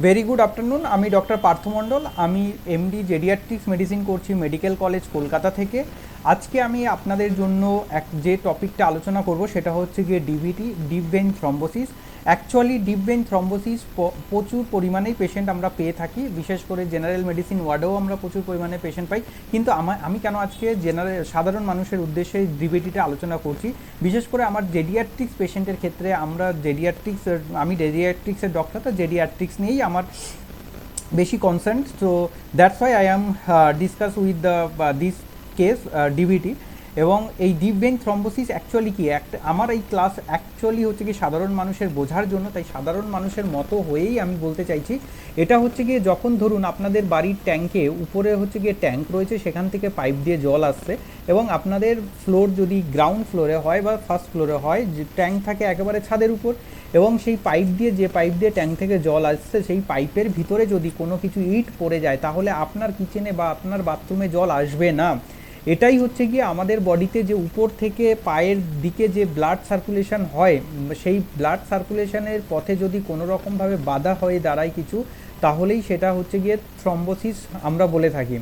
Very good afternoon আমি doctor Partha Mondal. আমি MD geriatrics medicine করছি মেডিকেল কলেজ কলকাতা থেকে। আজকে আমি আপনাদের জন্য এক যে টপিকটা আলোচনা করব সেটা হচ্ছে গিয়ে DVT deep vein thrombosis actually deep vein thrombosis প্রচুর পরিমাণেই পেশেন্ট আমরা পেয়ে থাকি। বিশেষ করে জেনারেল মেডিসিন ওয়ার্ডেও আমরা প্রচুর পরিমাণে পেশেন্ট পাই। কিন্তু আমার আমি কেন আজকে জেনারেল সাধারণ মানুষের উদ্দেশ্যে ডিভিটিটা আলোচনা করছি, বিশেষ করে আমার জেডিয়াট্রিক্স পেশেন্টের ক্ষেত্রে আমরা জেডিয়াট্রিক্স আমি জেডিয়াট্রিক্সের ডক্টর তো জেডিয়াট্রিক্স নিয়েই আমার বেশি concern so that's why I am discuss with the this case DBT এবং এই ডিপ ভেন থ্রম্বোসিস অ্যাকচুয়ালি কি? আমার এই ক্লাস অ্যাকচুয়ালি হচ্ছে কি সাধারণ মানুষের বোঝার জন্য, তাই সাধারণ মানুষের মতো হয়েই আমি বলতে চাইছি। এটা হচ্ছে গিয়ে যখন ধরুন আপনাদের বাড়ির ট্যাঙ্কে উপরে হচ্ছে গিয়ে ট্যাঙ্ক রয়েছে, সেখান থেকে পাইপ দিয়ে জল আসছে এবং আপনাদের ফ্লোর যদি গ্রাউন্ড ফ্লোরে হয় বা ফার্স্ট ফ্লোরে হয়, যে ট্যাঙ্ক থাকে একেবারে ছাদের উপর এবং সেই পাইপ দিয়ে যে পাইপ দিয়ে ট্যাঙ্ক থেকে জল আসছে, সেই পাইপের ভিতরে যদি কোনো কিছু ইট পড়ে যায়, তাহলে আপনার কিচেনে বা আপনার বাথরুমে জল আসবে না। এটাই হচ্ছে গিয়ে আমাদের বডিতে যে উপর থেকে পায়ের দিকে যে ব্লাড সার্কুলেশন হয় সেই ব্লাড সার্কুলেশনের পথে যদি কোনো রকমভাবে বাধা হয়ে দাঁড়ায় কিছু, তাহলেই সেটা হচ্ছে গিয়ে থ্রম্বোসিস আমরা বলে থাকি।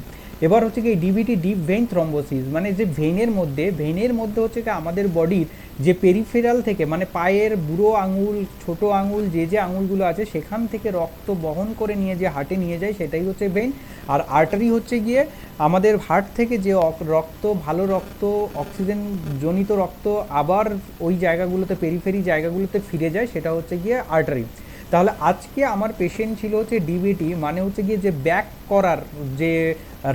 এবার হচ্ছে কি ডিবিটি ডিপ ভেইন থ্রম্বোসিস মানে যে ভেইনের মধ্যে ভেইনের মধ্যে হচ্ছে কি আমাদের বডির যে পেরিফেরাল থেকে মানে পায়ের বুড়ো আঙুল, ছোট আঙুল, যে যে আঙুলগুলো আছে, সেখান থেকে রক্ত বহন করে নিয়ে যে হার্টে নিয়ে যায়, সেটাই হচ্ছে ভেইন আর আর্টারি হচ্ছে গিয়ে আমাদের হার্ট থেকে যে রক্ত, ভালো রক্ত অক্সিজেন জনিত রক্ত আবার ওই জায়গাগুলোতে পেরিফেরি জায়গাগুলোতে ফিরে যায়, সেটা হচ্ছে গিয়ে আর্টারি তাহলে আজকে আমার পেশেন্ট ছিল হচ্ছে ডিবিটি মানে হচ্ছে গিয়ে যে ব্যাক করার যে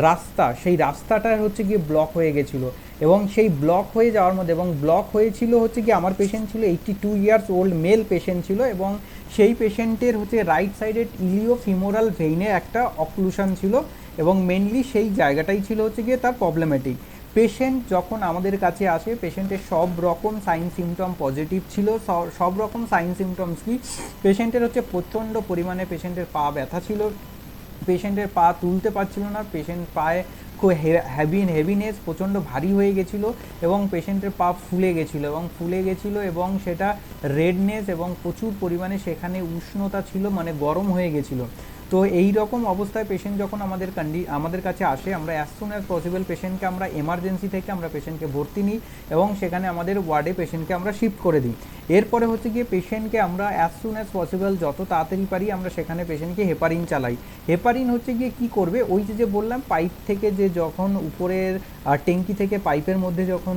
রাস্তা, সেই রাস্তাটা হচ্ছে গিয়ে ব্লক হয়ে গেছিল। এবং সেই ব্লক হয়ে যাওয়ার মধ্যে, এবং ব্লক হয়েছিল হচ্ছে কি আমার পেশেন্ট ছিল eighty two years old male patient ছিল, এবং সেই পেশেন্টের হচ্ছে রাইট সাইডের ইলিও ফিমোরাল ভেইনে একটা অক্লুশন ছিল, এবং মেনলি সেই জায়গাটাই ছিল হচ্ছে গিয়ে তার প্রবলেমেটিক পেশেন্ট যখন আমাদের কাছে আসে পেশেন্টের সব রকম সাইন সিমটম পজিটিভ ছিল, সব রকম সাইন সিমটমস কি? পেশেন্টের হচ্ছে প্রচণ্ড পরিমাণে পেশেন্টের পা ব্যথা ছিল পেশেন্টের পা তুলতে পারছিল না পেশেন্ট পায়ে খুব হ্যাভি হেভিনেস প্রচণ্ড ভারী হয়ে গেছিল এবং পেশেন্টের পা ফুলে গেছিল এবং ফুলে গেছিল এবং সেটা রেডনেস এবং প্রচুর পরিমাণে সেখানে উষ্ণতা ছিল মানে গরম হয়ে গেছিল। তো এই রকম অবস্থায় পেশেন্ট যখন আমাদের কন্ডি আমাদের কাছে আসে, আমরা অ্যাজ সুন অ্যাজ পসিবল পেশেন্টকে আমরা এমার্জেন্সি থেকে আমরা পেশেন্টকে ভর্তি নিই এবং সেখানে আমাদের ওয়ার্ডে পেশেন্টকে আমরা শিফট করে দিই। এরপরে হচ্ছে গিয়ে পেশেন্টকে আমরা অ্যাজ সুন অ্যাজ পসিবল যত তাড়াতাড়ি পারি আমরা সেখানে পেশেন্টকে হেপারিন চালাই। হেপারিন হচ্ছে গিয়ে কি করবে? ওই যে যে বললাম পাইপ থেকে যে যখন উপরের ট্যাঙ্কি থেকে পাইপের মধ্যে যখন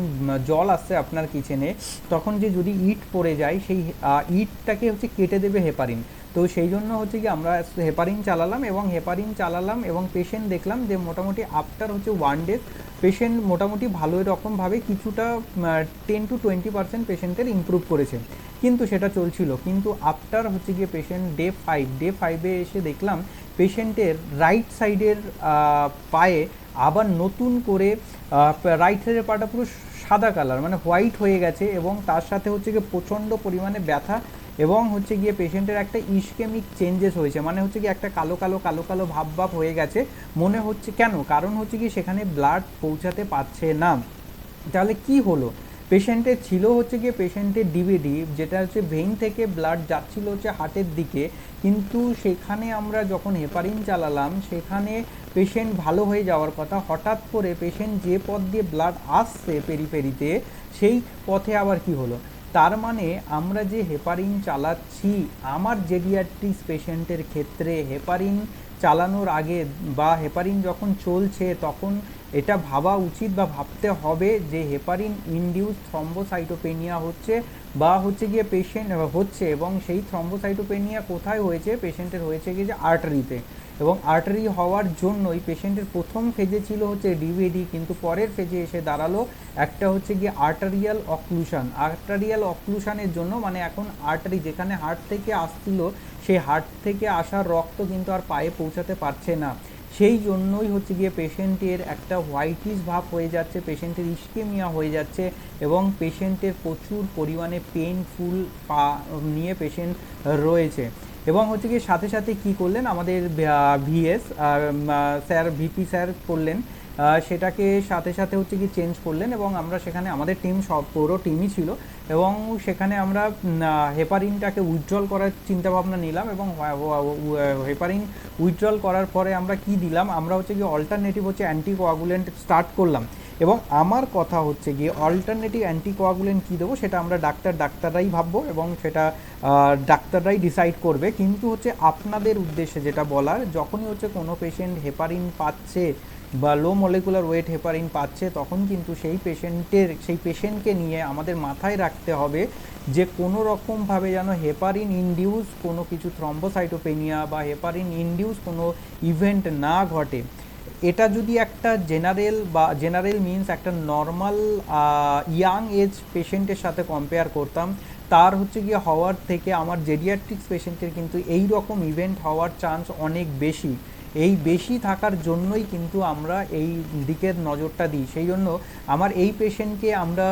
জল আসছে আপনার কিচেনে তখন যে যদি ইট পড়ে যায়, সেই ইটটাকে হচ্ছে কেটে দেবে হেপারিন তো সেই জন্য হচ্ছে কি আমরা হেপারিন চালালাম এবং হেপারিন চালালাম এবং পেশেন্ট দেখলাম যে মোটামুটি আফটার হচ্ছে ওয়ান ডে পেশেন্ট মোটামুটি ভালো রকমভাবে কিছুটা টেন টু টোয়েন্টি পার্সেন্ট পেশেন্টের ইমপ্রুভ করেছে। কিন্তু সেটা চলছিল। কিন্তু আফটার হচ্ছে গিয়ে পেশেন্ট ডে ফাইভ ডে ফাইভে এসে দেখলাম পেশেন্টের রাইট সাইডের পায়ে আবার নতুন করে রাইট সাইডের পাটা পুরো সাদা কালার মানে হোয়াইট হয়ে গেছে এবং তার সাথে হচ্ছে গিয়ে প্রচণ্ড পরিমাণে ব্যথা এবং হচ্ছে গিয়ে পেশেন্টের একটা ইস্কেমিক চেঞ্জেস হয়েছে। মানে হচ্ছে গিয়ে একটা কালো কালো কালো কালো ভাব ভাব হয়ে গেছে। মনে হচ্ছে, কেন? কারণ হচ্ছে কি সেখানে ব্লাড পৌঁছাতে পারছে না। তাহলে কি হলো? পেশেন্টের ছিল হচ্ছে গিয়ে পেশেন্টের ডিভিডি যেটা হচ্ছে ভেইন থেকে ব্লাড যাচ্ছিল হচ্ছে হার্টের দিকে। কিন্তু সেখানে আমরা যখন হেপারিন চালালাম, সেখানে পেশেন্ট ভালো হয়ে যাওয়ার কথা। হঠাৎ করে পেশেন্ট যে পথ দিয়ে ব্লাড আসছে পেরিফেরিতে সেই পথে আবার কি হলো? তার মানে আমরা যে হেপারিন চালাচ্ছি, আমার জেডিয়াট্রিক্স পেশেন্টের ক্ষেত্রে হেপারিন চালানোর আগে বা হেপারিন যখন চলছে, তখন এটা ভাবা উচিত বা ভাবতে হবে যে হেপারিন ইনডিউস থ্রম্বোসাইটোপেনিয়া হচ্ছে বা হচ্ছে গিয়ে পেশেন্ট হচ্ছে এবং সেই থ্রম্বোসাইটোপেনিয়া কোথায় হয়েছে পেশেন্টের হয়েছে গিয়ে যে আর্টারিতে এবং আর্টারি হওয়ার জন্যই পেশেন্টের প্রথম ফেজে ছিল হচ্ছে ডিভিডি কিন্তু পরের ফেজে এসে দাঁড়াল একটা হচ্ছে গিয়ে আর্টারিয়াল অক্লুশন আর্টারিয়াল অক্লুশনের জন্য মানে এখন আর্টারি যেখানে হার্ট থেকে আসছিল, সেই হার্ট থেকে আসার রক্ত কিন্তু আর পায়ে পৌঁছাতে পারছে না। সেই জন্যই হচ্ছে গিয়ে পেশেন্টের একটা হোয়াইটিস ভাব হয়ে যাচ্ছে পেশেন্টের ইস্কেমিয়া হয়ে যাচ্ছে এবং পেশেন্টের প্রচুর পরিমাণে পেনফুল পা নিয়ে পেশেন্ট রয়েছে। এবং হচ্ছে কি সাথে সাথে কি করলেন? আমাদের ভিএস স্যার, ভিপি স্যার করলেন। সেটাকে সাথে সাথে হচ্ছে কি চেঞ্জ করলেন এবং আমরা সেখানে, আমাদের টিম সব, পুরো টিমই ছিল এবং সেখানে আমরা হেপারিনটাকে উইথড্রল করার চিন্তা ভাবনা নিলাম এবং হেপারিন উইথড্রল করার পরে আমরা কি দিলাম? আমরা হচ্ছে কি অল্টারনেটিভ হচ্ছে অ্যান্টি কোয়াগুলেন্ট স্টার্ট করলাম। এবং আমার কথা হচ্ছে গিয়ে অল্টারনেটিভ অ্যান্টি কোয়াগুলেন্ট কী দেবো সেটা আমরা ডাক্তার ডাক্তাররাই ভাববো এবং সেটা ডাক্তাররাই ডিসাইড করবে। কিন্তু হচ্ছে আপনাদের উদ্দেশ্যে যেটা বলার, যখনই হচ্ছে কোনো পেশেন্ট হেপারিন পাচ্ছে বা লো মলিকুলার ওয়েট হেপারিন পাচ্ছে, তখন কিন্তু সেই পেশেন্টের সেই পেশেন্টকে নিয়ে আমাদের মাথায় রাখতে হবে যে কোনো রকমভাবে যেন হেপারিন ইনডিউস কোনো কিছু থ্রম্বোসাইটোপেনিয়া বা হেপারিন ইনডিউস কোনো ইভেন্ট না ঘটে। এটা যদি একটা জেনারেল বা জেনারেল মিন্স একটা নর্মাল ইয়াং এজ পেশেন্টের সাথে কম্পেয়ার করতাম, তার হচ্ছে গিয়ে হওয়ার থেকে আমার জেডিয়াট্রিক্স পেশেন্টের কিন্তু এই রকম ইভেন্ট হওয়ার চান্স অনেক বেশি। এই বেশি থাকার জন্যই কিন্তু আমরা এই দিকের নজরটা দিই। সেই জন্য আমার এই পেশেন্টকে আমরা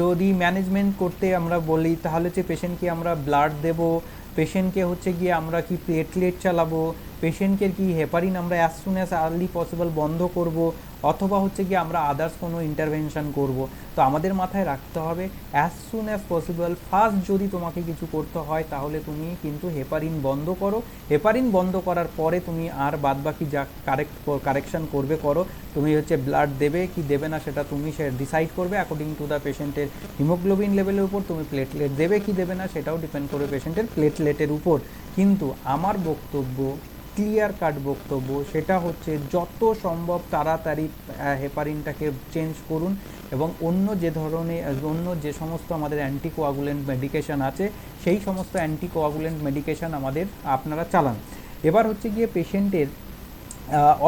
যদি ম্যানেজমেন্ট করতে আমরা বলি, তাহলে হচ্ছে পেশেন্টকে আমরা ব্লাড দেব পেশেন্টকে হচ্ছে গিয়ে আমরা কি প্লেটলেট চালাবো পেশেন্টকে কি হেপারিন আমরা as soon as early possible বন্ধ করব অথবা হচ্ছে গিয়ে আমরা আদার্স কোনো ইন্টারভেনশন করব। তো আমাদের মাথায় রাখতে হবে as soon as possible first যদি তোমাকে কিছু করতে হয়, তাহলে তুমি কিন্তু হেপারিন বন্ধ করো। হেপারিন বন্ধ করার পরে তুমি আর বাদবাকি যা কারেক্ট কারেকশন করবে করো। তুমি হচ্ছে ব্লাড দেবে, কি দেবে না সেটা তুমি সে ডিসাইড করবে অ্যাকর্ডিং টু দ্য পেশেন্টের হিমোগ্লোবিন লেভেলের উপর। তুমি প্লেটলেট দেবে, কি দেবে না সেটাও ডিপেন্ড করবে পেশেন্টের প্লেটলেটের উপর। কিন্তু আমার বক্তব্য ক্লিয়ার কাট বক্তব্য, সেটা হচ্ছে যত সম্ভব তাড়াতাড়ি হেপারিনটাকে চেঞ্জ করুন এবং অন্য যে ধরনের, অন্য যে সমস্ত আমাদের অ্যান্টিকোয়াগুলেন্ট মেডিকেশন আছে, সেই সমস্ত অ্যান্টিকোয়াগুলেন্ট মেডিকেশন আমাদের আপনারা চালান। এবার হচ্ছে গিয়ে পেশেন্টের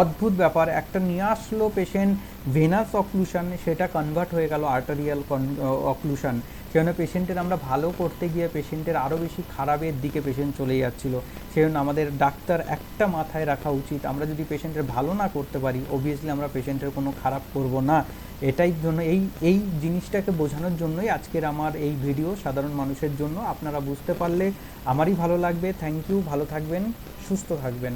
অদ্ভুত ব্যাপার, একটা নিয়ে আসলো পেশেন্ট ভেনাস অক্লুশন সেটা কনভার্ট হয়ে গেল আর্টারিয়াল অক্লুশন সেজন্য পেশেন্টের আমরা ভালো করতে গিয়ে পেশেন্টের আরও বেশি খারাপের দিকে পেশেন্ট চলে যাচ্ছিল। সেজন্য আমাদের ডাক্তার একটা মাথায় রাখা উচিত। আমরা যদি পেশেন্টের ভালো না করতে পারি অবভিয়াসলি আমরা পেশেন্টের কোনো খারাপ করব না। এটাই জন্য এই এই জিনিসটাকে বোঝানোর জন্যই আজকের আমার এই ভিডিও সাধারণ মানুষের জন্য। আপনারা বুঝতে পারলে আমারই ভালো লাগবে। থ্যাংক ইউ ভালো থাকবেন, সুস্থ থাকবেন।